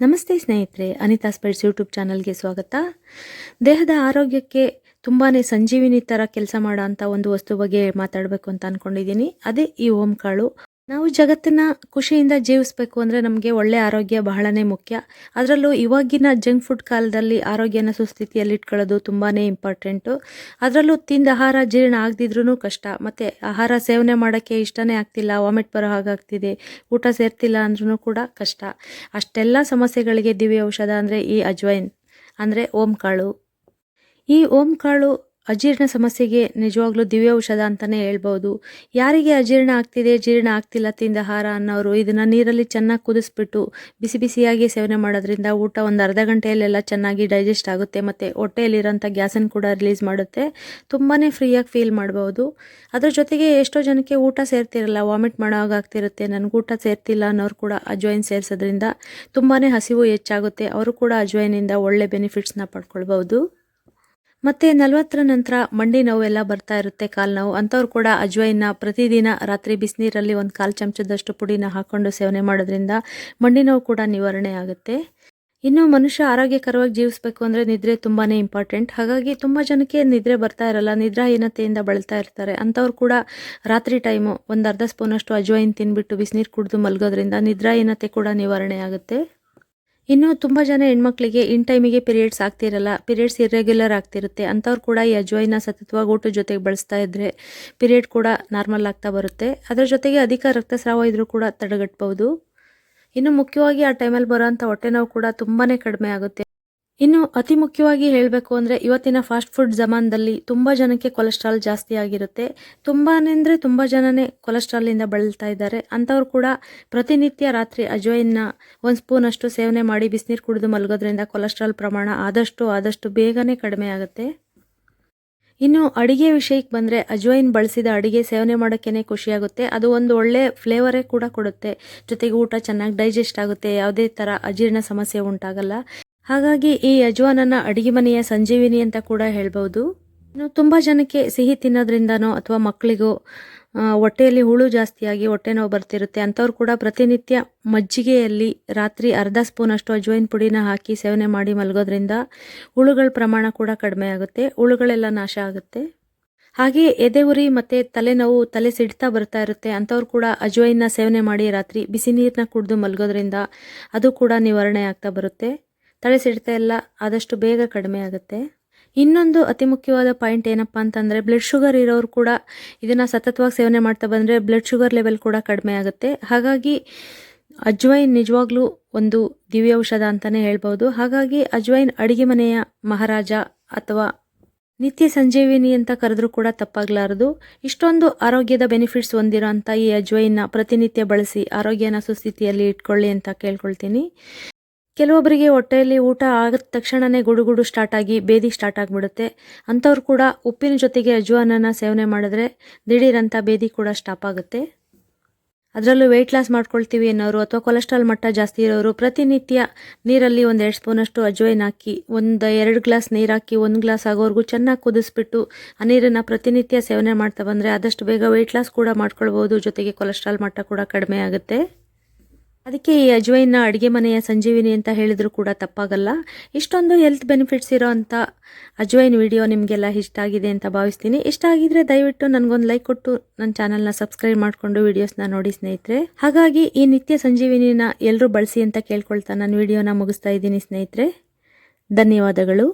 ನಮಸ್ತೆ ಸ್ನೇಹಿತರೆ, ಅನಿತಾ ಸ್ಪೈಡ್ಸ್ ಯೂಟ್ಯೂಬ್ ಚಾನಲ್ಗೆ ಸ್ವಾಗತ. ದೇಹದ ಆರೋಗ್ಯಕ್ಕೆ ತುಂಬಾ ಸಂಜೀವಿನಿ ಥರ ಕೆಲಸ ಮಾಡೋ ಅಂಥ ಒಂದು ವಸ್ತು ಬಗ್ಗೆ ಮಾತಾಡಬೇಕು ಅಂತ ಅಂದ್ಕೊಂಡಿದ್ದೀನಿ ಅದೇ ಈ ಓಂ ಕಾಳು. ನಾವು ಜಗತ್ತನ್ನು ಖುಷಿಯಿಂದ ಜೀವಿಸಬೇಕು ಅಂದರೆ ನಮಗೆ ಒಳ್ಳೆಯ ಆರೋಗ್ಯ ಬಹಳನೇ ಮುಖ್ಯ. ಅದರಲ್ಲೂ ಇವಾಗಿನ ಜಂಕ್ ಫುಡ್ ಕಾಲದಲ್ಲಿ ಆರೋಗ್ಯನ ಸುಸ್ಥಿತಿಯಲ್ಲಿ ಇಟ್ಕೊಳ್ಳೋದು ತುಂಬಾ ಇಂಪಾರ್ಟೆಂಟು. ಅದರಲ್ಲೂ ತಿಂದ ಆಹಾರ ಜೀರ್ಣ ಆಗದಿದ್ರೂ ಕಷ್ಟ. ಮತ್ತು ಆಹಾರ ಸೇವನೆ ಮಾಡೋಕ್ಕೆ ಇಷ್ಟನೇ ಆಗ್ತಿಲ್ಲ, ವಾಮಿಟ್ ಬರೋ ಹಾಗಾಗ್ತಿದೆ ಊಟ ಸೇರ್ತಿಲ್ಲ ಅಂದ್ರೂ ಕೂಡ ಕಷ್ಟ. ಅಷ್ಟೆಲ್ಲ ಸಮಸ್ಯೆಗಳಿಗೆ ದಿವ್ಯ ಔಷಧ ಅಂದರೆ ಈ ಅಜ್ವೈನ್, ಅಂದರೆ ಓಂ ಕಾಳು ಈ ಓಂ ಕಾಳು ಅಜೀರ್ಣ ಸಮಸ್ಯೆಗೆ ನಿಜವಾಗ್ಲೂ ದಿವ್ಯ ಔಷಧ ಅಂತಲೇ ಹೇಳ್ಬೋದು. ಯಾರಿಗೆ ಅಜೀರ್ಣ ಆಗ್ತಿದೆ, ಜೀರ್ಣ ಆಗ್ತಿಲ್ಲ, ತಿಂದ ಆಹಾರ ಅನ್ನೋರು ಇದನ್ನು ನೀರಲ್ಲಿ ಚೆನ್ನಾಗಿ ಕುದಿಸ್ಬಿಟ್ಟು ಬಿಸಿ ಬಿಸಿಯಾಗಿ ಸೇವನೆ ಮಾಡೋದ್ರಿಂದ ಊಟ ಒಂದು ಅರ್ಧ ಗಂಟೆಯಲ್ಲೆಲ್ಲ ಚೆನ್ನಾಗಿ ಡೈಜೆಸ್ಟ್ ಆಗುತ್ತೆ ಮತ್ತು ಹೊಟ್ಟೆಯಲ್ಲಿರೋಂಥ ಗ್ಯಾಸನ್ನು ಕೂಡ ರಿಲೀಸ್ ಮಾಡುತ್ತೆ. ತುಂಬಾ ಫ್ರೀಯಾಗಿ ಫೀಲ್ ಮಾಡ್ಬೋದು. ಅದ್ರ ಜೊತೆಗೆ ಎಷ್ಟೋ ಜನಕ್ಕೆ ಊಟ ಸೇರ್ತಿರಲ್ಲ, ವಾಮಿಟ್ ಮಾಡೋ ಆಗ್ತಿರುತ್ತೆ, ನನಗೆ ಊಟ ಸೇರ್ತಿಲ್ಲ ಅನ್ನೋರು ಕೂಡ ಅಜ್ವೈನ್ ಸೇರಿಸೋದ್ರಿಂದ ತುಂಬಾ ಹಸಿವು ಹೆಚ್ಚಾಗುತ್ತೆ. ಅವರು ಕೂಡ ಅಜ್ವೈನಿಂದ ಒಳ್ಳೆ ಬೆನಿಫಿಟ್ಸ್ನ ಪಡ್ಕೊಳ್ಬೋದು. ಮತ್ತು ನಲವತ್ತರ ನಂತರ ಮಂಡಿ ನೋವೆಲ್ಲ ಬರ್ತಾ ಇರುತ್ತೆ ಕಾಲು ನೋವು. ಅಂಥವ್ರು ಕೂಡ ಅಜ್ವೈನ ಪ್ರತಿದಿನ ರಾತ್ರಿ ಬಿಸಿನೀರಲ್ಲಿ ಒಂದು ಕಾಲು ಚಮಚದಷ್ಟು ಪುಡಿನ ಹಾಕ್ಕೊಂಡು ಸೇವನೆ ಮಾಡೋದ್ರಿಂದ ಮಂಡಿ ನೋವು ಕೂಡ ನಿವಾರಣೆ ಆಗುತ್ತೆ. ಇನ್ನು ಮನುಷ್ಯ ಆರೋಗ್ಯಕರವಾಗಿ ಜೀವಿಸಬೇಕು ಅಂದರೆ ನಿದ್ರೆ ತುಂಬಾ ಇಂಪಾರ್ಟೆಂಟ್ ಹಾಗಾಗಿ ತುಂಬ ಜನಕ್ಕೆ ನಿದ್ರೆ ಬರ್ತಾ ಇರಲ್ಲ, ನಿದ್ರಾಹೀನತೆಯಿಂದ ಬಳಲ್ತಾ ಇರ್ತಾರೆ. ಅಂಥವ್ರು ಕೂಡ ರಾತ್ರಿ ಟೈಮು ಒಂದು ಅರ್ಧ ಸ್ಪೂನಷ್ಟು ಅಜ್ವೈನ್ ತಿನ್ಬಿಟ್ಟು ಬಿಸಿನೀರು ಕುಡಿದು ಮಲಗೋದ್ರಿಂದ ನಿದ್ರಾಹೀನತೆ ಕೂಡ ನಿವಾರಣೆ ಆಗುತ್ತೆ. ಇನ್ನು ತುಂಬ ಜನ ಹೆಣ್ಮಕ್ಳಿಗೆ ಇನ್ ಟೈಮಿಗೆ ಪೀರಿಯಡ್ಸ್ ಆಗ್ತಿರಲ್ಲ, ಪೀರಿಯಡ್ಸ್ ಇರ್ರೆಗ್ಯುಲರ್ ಆಗ್ತಿರುತ್ತೆ. ಅಂಥವ್ರು ಕೂಡ ಈ ಅಜ್ವಾಯಿನ ಸತತವಾಗಿ ಊಟದ ಜೊತೆಗೆ ಬಳಸ್ತಾ ಇದ್ದರೆ ಪೀರಿಯಡ್ ಕೂಡ ನಾರ್ಮಲ್ ಆಗ್ತಾ ಬರುತ್ತೆ. ಅದರ ಜೊತೆಗೆ ಅಧಿಕ ರಕ್ತಸ್ರಾವ ಇದ್ರೂ ಕೂಡ ತಡೆಗಟ್ಬೋದು ಇನ್ನು ಮುಖ್ಯವಾಗಿ ಆ ಟೈಮಲ್ಲಿ ಬರೋಂಥ ಹೊಟ್ಟೆ ನೋವು ಕೂಡ ತುಂಬಾ ಕಡಿಮೆ ಆಗುತ್ತೆ. ಇನ್ನು ಅತಿ ಮುಖ್ಯವಾಗಿ ಹೇಳಬೇಕು ಅಂದರೆ ಇವತ್ತಿನ ಫಾಸ್ಟ್ ಫುಡ್ ಜಮಾನದಲ್ಲಿ ತುಂಬ ಜನಕ್ಕೆ ಕೊಲೆಸ್ಟ್ರಾಲ್ ಜಾಸ್ತಿ ಆಗಿರುತ್ತೆ. ತುಂಬಾ ಅಂದರೆ ತುಂಬ ಜನನೇ ಕೊಲೆಸ್ಟ್ರಾಲಿಂದ ಬಳಲ್ತಾ ಇದ್ದಾರೆ. ಅಂಥವ್ರು ಕೂಡ ಪ್ರತಿನಿತ್ಯ ರಾತ್ರಿ ಅಜ್ವೈನ್ನ ಒಂದು ಸ್ಪೂನಷ್ಟು ಸೇವನೆ ಮಾಡಿ ಬಿಸಿನೀರು ಕುಡಿದು ಮಲಗೋದ್ರಿಂದ ಕೊಲೆಸ್ಟ್ರಾಲ್ ಪ್ರಮಾಣ ಆದಷ್ಟು ಆದಷ್ಟು ಬೇಗನೆ ಕಡಿಮೆ ಆಗುತ್ತೆ. ಇನ್ನು ಅಡಿಗೆ ವಿಷಯಕ್ಕೆ ಬಂದರೆ ಅಜ್ವೈನ್ ಬಳಸಿದ ಅಡಿಗೆ ಸೇವನೆ ಮಾಡೋಕ್ಕೇ ಖುಷಿಯಾಗುತ್ತೆ. ಅದು ಒಂದು ಒಳ್ಳೆ ಫ್ಲೇವರೇ ಕೂಡ ಕೊಡುತ್ತೆ. ಜೊತೆಗೆ ಊಟ ಚೆನ್ನಾಗಿ ಡೈಜೆಸ್ಟ್ ಆಗುತ್ತೆ. ಯಾವುದೇ ಥರ ಅಜೀರ್ಣ ಸಮಸ್ಯೆ ಉಂಟಾಗಲ್ಲ. ಹಾಗಾಗಿ ಈ ಯಜಮಾನನ ಅಡಿಗೆ ಮನೆಯ ಸಂಜೀವಿನಿ ಅಂತ ಕೂಡ ಹೇಳ್ಬೋದು ಇನ್ನು ತುಂಬ ಜನಕ್ಕೆ ಸಿಹಿ ತಿನ್ನೋದ್ರಿಂದನೋ ಅಥವಾ ಮಕ್ಕಳಿಗೂ ಹೊಟ್ಟೆಯಲ್ಲಿ ಹುಳು ಜಾಸ್ತಿಯಾಗಿ ಹೊಟ್ಟೆ ನೋವು ಬರ್ತಿರುತ್ತೆ. ಅಂಥವ್ರು ಕೂಡ ಪ್ರತಿನಿತ್ಯ ಮಜ್ಜಿಗೆಯಲ್ಲಿ ರಾತ್ರಿ ಅರ್ಧ ಸ್ಪೂನಷ್ಟು ಅಜ್ವೈನ್ ಪುಡಿನ ಹಾಕಿ ಸೇವನೆ ಮಾಡಿ ಮಲಗೋದ್ರಿಂದ ಹುಳುಗಳ ಪ್ರಮಾಣ ಕೂಡ ಕಡಿಮೆ ಆಗುತ್ತೆ. ಹುಳುಗಳೆಲ್ಲ ನಾಶ ಆಗುತ್ತೆ. ಹಾಗೆ ಎದೆ ಉರಿ ಮತ್ತು ತಲೆನೋವು ತಲೆ ಸಿಡ್ತಾ ಬರ್ತಾ ಇರುತ್ತೆ. ಅಂಥವ್ರು ಕೂಡ ಅಜ್ವೈನ್ನ ಸೇವನೆ ಮಾಡಿ ರಾತ್ರಿ ಬಿಸಿ ನೀರನ್ನ ಕುಡಿದು ಮಲಗೋದ್ರಿಂದ ಅದು ಕೂಡ ನಿವಾರಣೆ ಆಗ್ತಾ ಬರುತ್ತೆ. ತಲೆ ಸಿಡಿತ ಎಲ್ಲ ಆದಷ್ಟು ಬೇಗ ಕಡಿಮೆ ಆಗುತ್ತೆ. ಇನ್ನೊಂದು ಅತಿ ಮುಖ್ಯವಾದ ಪಾಯಿಂಟ್ ಏನಪ್ಪ ಅಂತಂದರೆ ಬ್ಲಡ್ ಶುಗರ್ ಇರೋರು ಕೂಡ ಇದನ್ನು ಸತತವಾಗಿ ಸೇವನೆ ಮಾಡ್ತಾ ಬಂದರೆ ಬ್ಲಡ್ ಶುಗರ್ ಲೆವೆಲ್ ಕೂಡ ಕಡಿಮೆ ಆಗುತ್ತೆ. ಹಾಗಾಗಿ ಅಜ್ವೈನ್ ನಿಜವಾಗ್ಲೂ ಒಂದು ದಿವ್ಯ ಔಷಧ ಅಂತಲೇ ಹೇಳ್ಬೋದು. ಹಾಗಾಗಿ ಅಜ್ವೈನ್ ಅಡಿಗೆ ಮನೆಯ ಮಹಾರಾಜ ಅಥವಾ ನಿತ್ಯ ಸಂಜೀವಿನಿ ಅಂತ ಕರೆದ್ರೂ ಕೂಡ ತಪ್ಪಾಗಲಾರದು. ಇಷ್ಟೊಂದು ಆರೋಗ್ಯದ ಬೆನಿಫಿಟ್ಸ್ ಹೊಂದಿರೋ ಅಂಥ ಈ ಅಜ್ವೈನ್ನ ಪ್ರತಿನಿತ್ಯ ಬಳಸಿ ಆರೋಗ್ಯನ ಸುಸ್ಥಿತಿಯಲ್ಲಿ ಇಟ್ಕೊಳ್ಳಿ ಅಂತ ಕೇಳ್ಕೊಳ್ತೀನಿ. ಕೆಲವೊಬ್ಬರಿಗೆ ಹೊಟ್ಟೆಯಲ್ಲಿ ಊಟ ಆದ ತಕ್ಷಣವೇ ಗುಡುಗುಡು ಸ್ಟಾರ್ಟ್ ಆಗಿ ಬೇದಿ ಸ್ಟಾರ್ಟ್ ಆಗಿಬಿಡುತ್ತೆ. ಅಂಥವ್ರು ಕೂಡ ಉಪ್ಪಿನ ಜೊತೆಗೆ ಅಜ್ವಾನನ ಸೇವನೆ ಮಾಡಿದ್ರೆ ದಿಢೀರಂಥ ಬೇದಿ ಕೂಡ ಸ್ಟಾಪ್ ಆಗುತ್ತೆ. ಅದರಲ್ಲೂ ವೆಯ್ಟ್ ಲಾಸ್ ಮಾಡ್ಕೊಳ್ತೀವಿ ಅನ್ನೋರು ಅಥವಾ ಕೊಲೆಸ್ಟ್ರಾಲ್ ಮಟ್ಟ ಜಾಸ್ತಿ ಇರೋರು ಪ್ರತಿನಿತ್ಯ ನೀರಲ್ಲಿ ಒಂದು ಎರಡು ಸ್ಪೂನಷ್ಟು ಅಜ್ವೈನ್ ಹಾಕಿ, ಒಂದು ಎರಡು ಗ್ಲಾಸ್ ನೀರು ಹಾಕಿ, ಒಂದು ಗ್ಲಾಸ್ ಆಗೋವರೆಗೂ ಚೆನ್ನಾಗಿ ಕುದಿಸ್ಬಿಟ್ಟು ಆ ನೀರನ್ನು ಪ್ರತಿನಿತ್ಯ ಸೇವನೆ ಮಾಡ್ತಾ ಬಂದರೆ ಆದಷ್ಟು ಬೇಗ ವೆಯ್ಟ್ ಲಾಸ್ ಕೂಡ ಮಾಡ್ಕೊಳ್ಬೋದು, ಜೊತೆಗೆ ಕೊಲೆಸ್ಟ್ರಾಲ್ ಮಟ್ಟ ಕೂಡ ಕಡಿಮೆ ಆಗುತ್ತೆ. ಅದಕ್ಕೆ ಈ ಅಜ್ವೈನ ಅಡುಗೆ ಮನೆಯ ಸಂಜೀವಿನಿ ಅಂತ ಹೇಳಿದರೂ ಕೂಡ ತಪ್ಪಾಗಲ್ಲ. ಇಷ್ಟೊಂದು ಹೆಲ್ತ್ ಬೆನಿಫಿಟ್ಸ್ ಇರೋ ಅಂಥ ಅಜ್ವೈನ್ ವಿಡಿಯೋ ನಿಮಗೆಲ್ಲ ಇಷ್ಟ ಆಗಿದೆ ಅಂತ ಭಾವಿಸ್ತೀನಿ. ಇಷ್ಟ ಆಗಿದ್ರೆ ದಯವಿಟ್ಟು ನನಗೊಂದು ಲೈಕ್ ಕೊಟ್ಟು ನನ್ನ ಚಾನಲ್ನ ಸಬ್ಸ್ಕ್ರೈಬ್ ಮಾಡಿಕೊಂಡು ವೀಡಿಯೋಸ್ನ ನೋಡಿ ಸ್ನೇಹಿತರೆ. ಹಾಗಾಗಿ ಈ ನಿತ್ಯ ಸಂಜೀವಿನಿನ ಎಲ್ಲರೂ ಬಳಸಿ ಅಂತ ಕೇಳ್ಕೊಳ್ತಾ ನಾನು ವಿಡಿಯೋನ ಮುಗಿಸ್ತಾ ಇದ್ದೀನಿ ಸ್ನೇಹಿತರೆ. ಧನ್ಯವಾದಗಳು.